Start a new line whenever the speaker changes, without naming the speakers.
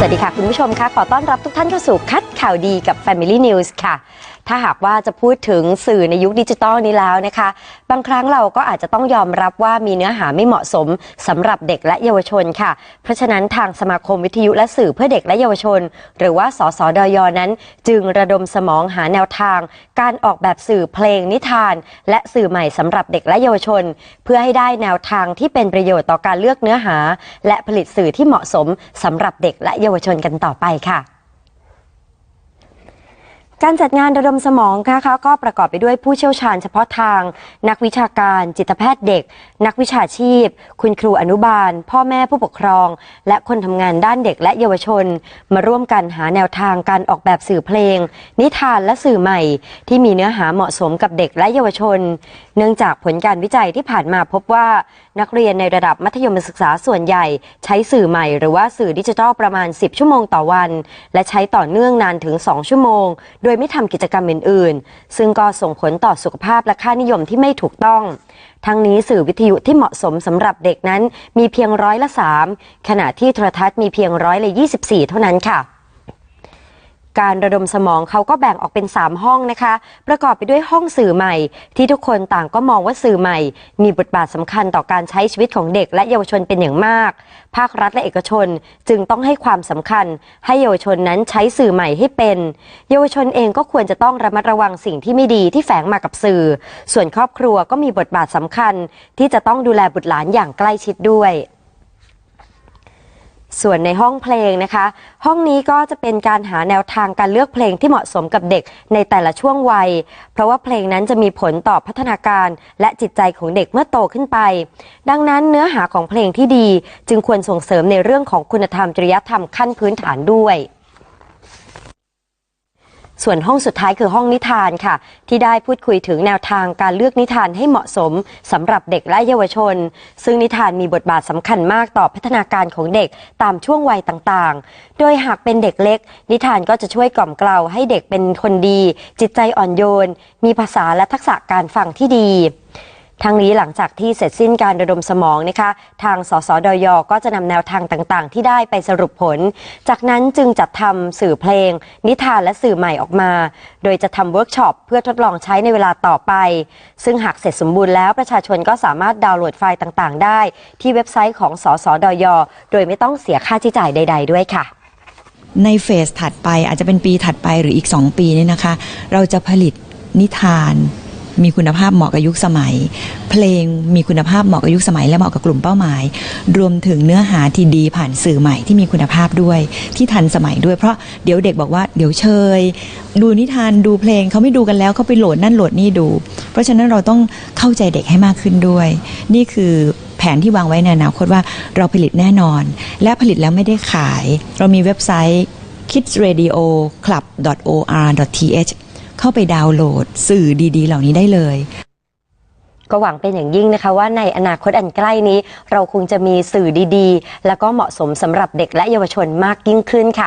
สวัสดีค่ะ คุณผู้ชมคะขอต้อนรับทุกท่านเข้าสู่คัดข่าวดีกับ Family News ค่ะ ถ้าหากว่าจะพูดถึงสื่อในยุคดิจิตอลนี้แล้วนะคะ บางครั้งเราก็อาจจะต้องยอมรับว่ามีเนื้อหาไม่เหมาะสมสำหรับเด็กและเยาวชนค่ะ เพราะฉะนั้นทางสมาคมวิทยุและสื่อเพื่อเด็กและเยาวชน หรือว่าสสดยนั้น จึงระดมสมองหาแนวทาง การออกแบบสื่อเพลงนิทาน และสื่อใหม่สำหรับเด็กและเยาวชน เพื่อให้ได้แนวทางที่เป็นประโยชน์ต่อการเลือกเนื้อหา และผลิตสื่อที่เหมาะสมสำหรับเด็กและเยาวชนกันต่อไปค่ะ การจัดงานระดมสมองนะคะก็ประกอบไปด้วยผู้เชี่ยวชาญเฉพาะทาง นักวิชาการจิตแพทย์เด็ก นักวิชาชีพ คุณครูอนุบาล พ่อแม่ผู้ปกครอง และคนทำงานด้านเด็กและเยาวชน มาร่วมกันหาแนวทางการออกแบบสื่อเพลง นิทานและสื่อใหม่ ที่มีเนื้อหาเหมาะสมกับเด็กและเยาวชน เนื่องจากผลการวิจัยที่ผ่านมาพบว่านักเรียนในระดับมัธยมศึกษาส่วนใหญ่ ใช้สื่อใหม่หรือว่าสื่อดิจิทัลประมาณ 10 ชั่วโมงต่อวัน และใช้ต่อเนื่องนานถึง 2 ชั่วโมงดยไม่ทำกิจกรรมอื่นๆ ซึ่งก็ส่งผลต่อสุขภาพและค่านิยมที่ไม่ถูกต้อง ทั้งนี้สื่อวิทยุที่เหมาะสมสำหรับเด็กนั้นมีเพียงร้อยละ3ขณะที่โทรทัศน์มีเพียงร้อยละ24 เท่านั้นค่ะ การระดมสมองเขาก็แบ่งออกเป็น 3 ห้องนะคะ ประกอบไปด้วยห้องสื่อใหม่ ที่ทุกคนต่างก็มองว่าสื่อใหม่ มีบทบาทสำคัญต่อการใช้ชีวิตของเด็กและเยาวชนเป็นอย่างมาก ภาครัฐและเอกชนจึงต้องให้ความสำคัญ ให้เยาวชนนั้นใช้สื่อใหม่ให้เป็น เยาวชนเองก็ควรจะต้องระมัดระวังสิ่งที่ไม่ดีที่แฝงมากับสื่อ ส่วนครอบครัวก็มีบทบาทสำคัญ ที่จะต้องดูแลบุตรหลานอย่างใกล้ชิดด้วย ส่วนในห้องเพลงนะคะ ห้องนี้ก็จะเป็นการหาแนวทางการเลือกเพลงที่เหมาะสมกับเด็กในแต่ละช่วงวัย เพราะว่าเพลงนั้นจะมีผลต่อพัฒนาการและจิตใจของเด็กเมื่อโตขึ้นไป ดังนั้นเนื้อหาของเพลงที่ดีจึงควรส่งเสริมในเรื่องของคุณธรรมจริยธรรมขั้นพื้นฐานด้วย ส่วนห้องสุดท้ายคือห้องนิทานค่ะ ที่ได้พูดคุยถึงแนวทางการเลือกนิทานให้เหมาะสมสำหรับเด็กและเยาวชน ซึ่งนิทานมีบทบาทสำคัญมากต่อพัฒนาการของเด็กตามช่วงวัยต่างๆ โดยหากเป็นเด็กเล็ก นิทานก็จะช่วยกล่อมเกลาให้เด็กเป็นคนดี จิตใจอ่อนโยน มีภาษาและทักษะการฟังที่ดี ทั้งนี้หลังจากที่เสร็จสิ้นการระดมสมองนะคะ ทางสสดยก็จะนำแนวทางต่างๆ ที่ได้ไปสรุปผล จากนั้นจึงจัดทำสื่อเพลง นิทานและสื่อใหม่ออกมา โดยจะทำเวิร์กช็อปเพื่อทดลองใช้ในเวลาต่อไป ซึ่งหากเสร็จสมบูรณ์แล้วประชาชนก็สามารถดาวน์โหลดไฟล์ต่างๆ ได้ ที่เว็บไซต์ของสสดยโดยไม่ต้องเสียค่าใช้จ่ายใด ๆ ด้วยค่ะ
ในเฟสถัดไปอาจจะเป็นปีถัดไปหรืออีก 2 ปีนี่นะคะ เราจะผลิตนิทาน มีคุณภาพเหมาะกับยุคสมัย เพลงมีคุณภาพเหมาะกับยุคสมัย และเหมาะกับกลุ่มเป้าหมาย รวมถึงเนื้อหาที่ดีผ่านสื่อใหม่ที่มีคุณภาพด้วย ที่ทันสมัยด้วยเพราะเดี๋ยวเด็กบอกว่าเดี๋ยวเชย ดูนิทานดูเพลงเขาไม่ดูกันแล้วเขาไปโหลดนั่นโหลดนี่ดู เพราะฉะนั้นเราต้องเข้าใจเด็กให้มากขึ้นด้วย นี่คือแผนที่วางไว้ในอนาคตว่าเราผลิตแน่นอน และผลิตแล้วไม่ได้ขาย เรามีเว็บไซต์ kidsradioclub.or.th เข้าไปดาวน์โหลด สื่อดี ๆ เหล่านี้ได้เลย
ก็หวังเป็นอย่างยิ่งนะคะว่าในอนาคตอันใกล้นี้ เราคงจะมีสื่อดีๆ แล้วก็เหมาะสมสำหรับเด็กและเยาวชนมากยิ่งขึ้นค่ะ